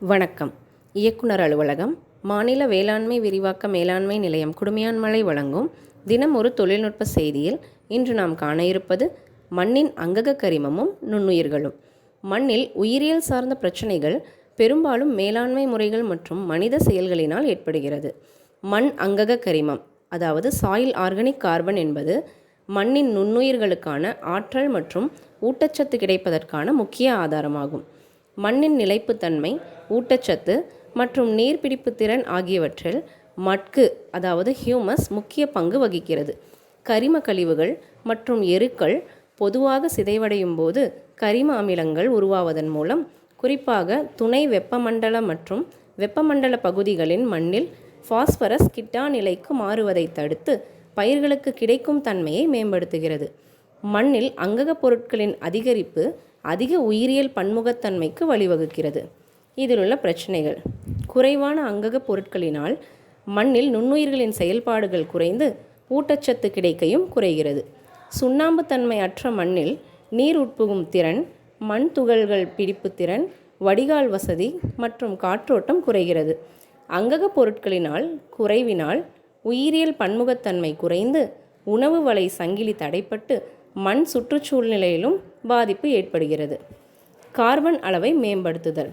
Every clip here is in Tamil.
வணக்கம். இயக்குனர் அலுவலகம் மாநில வேளாண்மை விரிவாக்க மேலாண்மை நிலையம் குடுமையான்மலை வழங்கும் தினம் ஒரு தொழில்நுட்ப செய்தியில் இன்று நாம் காண இருப்பது மண்ணின் அங்கக கரிமமும் நுண்ணுயிர்களும். மண்ணில் உயிரியல் சார்ந்த பிரச்சனைகள் பெரும்பாலும் மேலாண்மை முறைகள் மற்றும் மனித செயல்களினால் ஏற்படுகிறது. மண் அங்கக கரிமம் அதாவது சாயில் ஆர்கானிக் கார்பன் என்பது மண்ணின் நுண்ணுயிர்களுக்கான ஆற்றல் மற்றும் ஊட்டச்சத்து கிடைப்பதற்கான முக்கிய ஆதாரமாகும். மண்ணின் நிலைப்புத்தன்மை ஊட்டச்சத்து மற்றும் நீர்பிடிப்பு திறன் ஆகியவற்றில் மட்கு அதாவது ஹியூமஸ் முக்கிய பங்கு வகிக்கிறது. கரிம கழிவுகள் மற்றும் எருக்கள் பொதுவாக சிதைவடையும் போது கரிம அமிலங்கள் உருவாவதன் மூலம் குறிப்பாக துணை வெப்பமண்டல மற்றும் வெப்பமண்டல பகுதிகளின் மண்ணில் ஃபாஸ்பரஸ் கிட்டா நிலைக்கு மாறுவதை தடுத்து பயிர்களுக்கு கிடைக்கும் தன்மையை மேம்படுத்துகிறது. மண்ணில் அங்ககப் பொருட்களின் அதிகரிப்பு அதிக உயிரியல் பன்முகத்தன்மைக்கு வழிவகுக்கிறது. இதிலுள்ள பிரச்சனைகள். குறைவான அங்ககப் பொருட்களினால் மண்ணில் நுண்ணுயிர்களின் செயல்பாடுகள் குறைந்து ஊட்டச்சத்து கிடைக்கையும் குறைகிறது. சுண்ணாம்பு தன்மை அற்ற மண்ணில் நீர் உட்புகும் திறன் மண் துகள்கள் பிடிப்பு திறன் வடிகால் வசதி மற்றும் காற்றோட்டம் குறைகிறது. அங்ககப் பொருட்களினால் குறைவினால் உயிரியல் பன்முகத்தன்மை குறைந்து உணவு வலை சங்கிலி தடைப்பட்டு மண் சுற்றுச்சூழ்நிலையிலும் பாதிப்பு ஏற்படுகிறது. கார்பன் அளவை மேம்படுத்துதல்.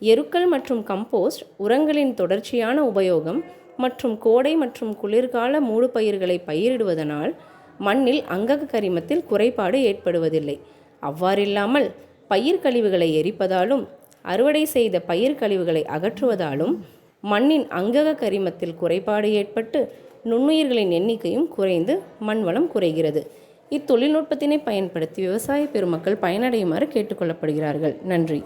எருக்கள் மற்றும் கம்போஸ்ட் உரங்களின் தொடர்ச்சியான உபயோகம் மற்றும் கோடை மற்றும் குளிர்கால மூடுபயிர்களை பயிரிடுவதனால் மண்ணில் அங்கக கரிமத்தில் குறைபாடு ஏற்படுவதில்லை. அவ்வாறில்லாமல் பயிர் கழிவுகளை எரிப்பதாலும் அறுவடை செய்த பயிர் கழிவுகளை அகற்றுவதாலும் மண்ணின் அங்கக கரிமத்தில் குறைபாடு ஏற்பட்டு நுண்ணுயிர்களின் எண்ணிக்கையும் குறைந்து மண் வளம் குறைகிறது. இத்தொழில்நுட்பத்தினை பயன்படுத்தி விவசாய பெருமக்கள் பயனடையுமாறு கேட்டுக்கொள்ளப்படுகிறார்கள். நன்றி.